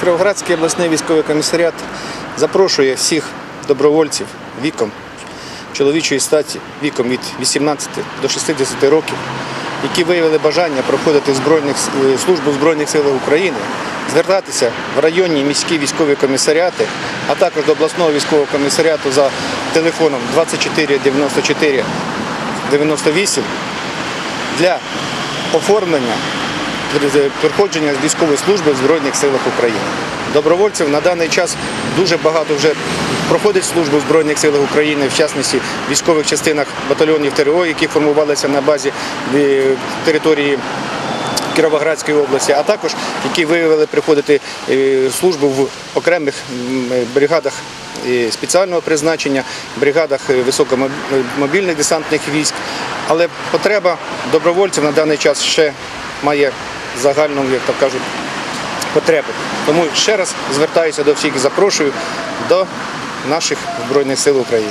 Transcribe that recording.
Кіровоградський обласний військовий комісаріат запрошує всіх добровольців віком чоловічої статі, віком від 18 до 60 років, які виявили бажання проходити збройних, е, службу Збройних силах України, звертатися в районні міські військові комісаріати, а також до обласного військового комісаріату за телефоном 24 94 98 для оформлення проходження військової служби в Збройних силах України. Добровольців на даний час дуже багато вже проходить службу в Збройних силах України, в частності в військових частинах батальйонів ТРО, які формувалися на базі е, території Кіровоградської області, а також які виявили приходити е, службу в окремих бригадах е, спеціального призначення, бригадах високомобільних десантних військ. Але потреба добровольців на даний час ще має загальну, як то кажуть, потребу. Тому ще раз звертаюся до всіх запрошую до наших Збройних сил України.